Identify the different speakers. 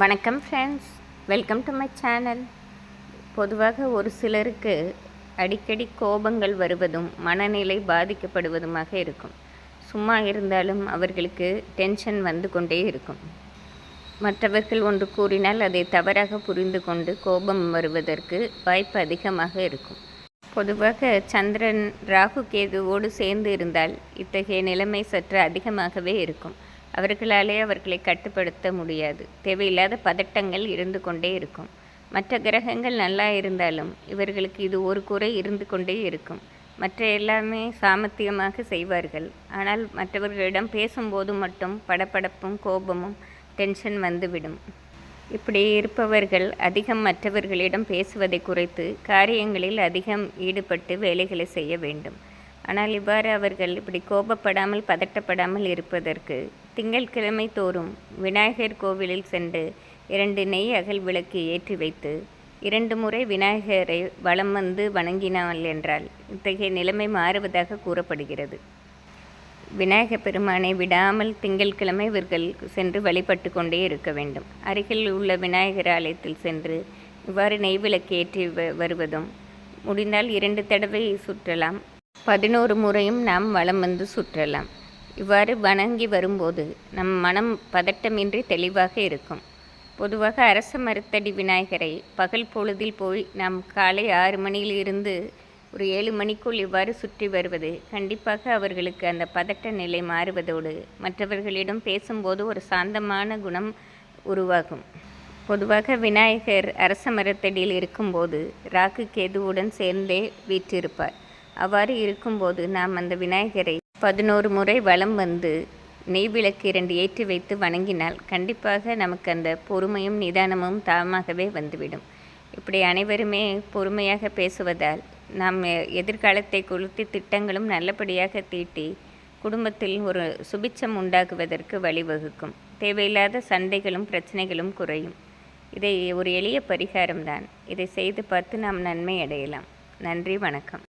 Speaker 1: வணக்கம் friends welcome to my channel பொதுவாக ஒரு சிலருக்கு அடிக்கடி கோபங்கள் வருவதும் மனநிலை பாதிக்கப்படுவதுமாக இருக்கும். சும்மா இருந்தாலும் அவர்களுக்கு டென்ஷன் வந்து கொண்டே இருக்கும். மற்றவர்கள் ஒன்று கூறினால் அதை தவறாக புரிந்து கொண்டு கோபம் வருவதற்கு வாய்ப்பு அதிகமாக இருக்கும். பொதுவாக சந்திரன் ராகு கேதுவோடு சேர்ந்து இருந்தால் இத்தகைய நிலைமை சற்று அதிகமாகவே இருக்கும். அவர்களாலே அவர்களை கட்டுப்படுத்த முடியாது. தேவையில்லாத பதட்டங்கள் இருந்து கொண்டே இருக்கும். மற்ற கிரகங்கள் நல்லா இருந்தாலும் இவர்களுக்கு இது ஒரு குறை இருந்து கொண்டே இருக்கும். மற்ற எல்லாமே சாமர்த்தியமாக செய்வார்கள். ஆனால் மற்றவர்களிடம் பேசும்போது மட்டும் படபடப்பும் கோபமும் டென்ஷன் வந்துவிடும். இப்படி இருப்பவர்கள் அதிகம் மற்றவர்களிடம் பேசுவதை குறைத்து காரியங்களில் அதிகம் ஈடுபட்டு வேலைகளை செய்ய வேண்டும். ஆனால் இவ்வாறு அவர்கள் இப்படி கோபப்படாமல் பதட்டப்படாமல் இருப்பதற்கு திங்கட்கிழமை தோறும் விநாயகர் கோவிலில் சென்று இரண்டு நெய் அகல் விளக்கு ஏற்றி வைத்து இரண்டு முறை விநாயகரை வலம் வந்து வணங்கினாள் என்றால் இத்தகைய நிலைமை மாறுவதாக கூறப்படுகிறது. விநாயக பெருமானை விடாமல் திங்கட்கிழமை இவர்கள் சென்று வழிபட்டு கொண்டே இருக்க வேண்டும். அருகில் உள்ள விநாயகர் ஆலயத்தில் சென்று இவ்வாறு நெய் விளக்கு ஏற்றி வ- வருவதும் முடிந்தால் இரண்டு தடவை சுற்றலாம். பதினோரு முறையும் நாம் வலம் வந்து சுற்றலாம். இவ்வாறு வணங்கி வரும்போது நம் மனம் பதட்டமின்றி தெளிவாக இருக்கும். பொதுவாக அரச மரத்தடி விநாயகரை பகல் பொழுதில் போய் நாம் காலை ஆறு மணியிலிருந்து ஒரு ஏழு மணிக்குள் இவ்வாறு சுற்றி வருவது கண்டிப்பாக அவர்களுக்கு அந்த பதட்ட நிலை மாறுவதோடு மற்றவர்களிடம் பேசும்போது ஒரு சாந்தமான குணம் உருவாகும். பொதுவாக விநாயகர் அரச மரத்தடியில் இருக்கும்போது ராகு கேதுவுடன் சேர்ந்தே வீற்றிருப்பார். அவ்வாறு இருக்கும்போது நாம் அந்த விநாயகரை பதினோரு முறை வலம் வந்து நெய் விளக்கு இரண்டு ஏற்றி வைத்து வணங்கினால் கண்டிப்பாக நமக்கு அந்த பொறுமையும் நிதானமும் தாமாகவே வந்துவிடும். இப்படி அனைவருமே பொறுமையாக பேசுவதால் நாம் எதிர்காலத்தை குறித்து திட்டங்களும் நல்லபடியாக தீட்டி குடும்பத்தில் ஒரு சுபிச்சம் உண்டாகுவதற்கு வழிவகுக்கும். தேவையில்லாத சண்டைகளும் பிரச்சனைகளும் குறையும். இதை ஒரு எளிய பரிகாரம்தான். இதை செய்து பார்த்து நாம் நன்மை அடையலாம். நன்றி வணக்கம்.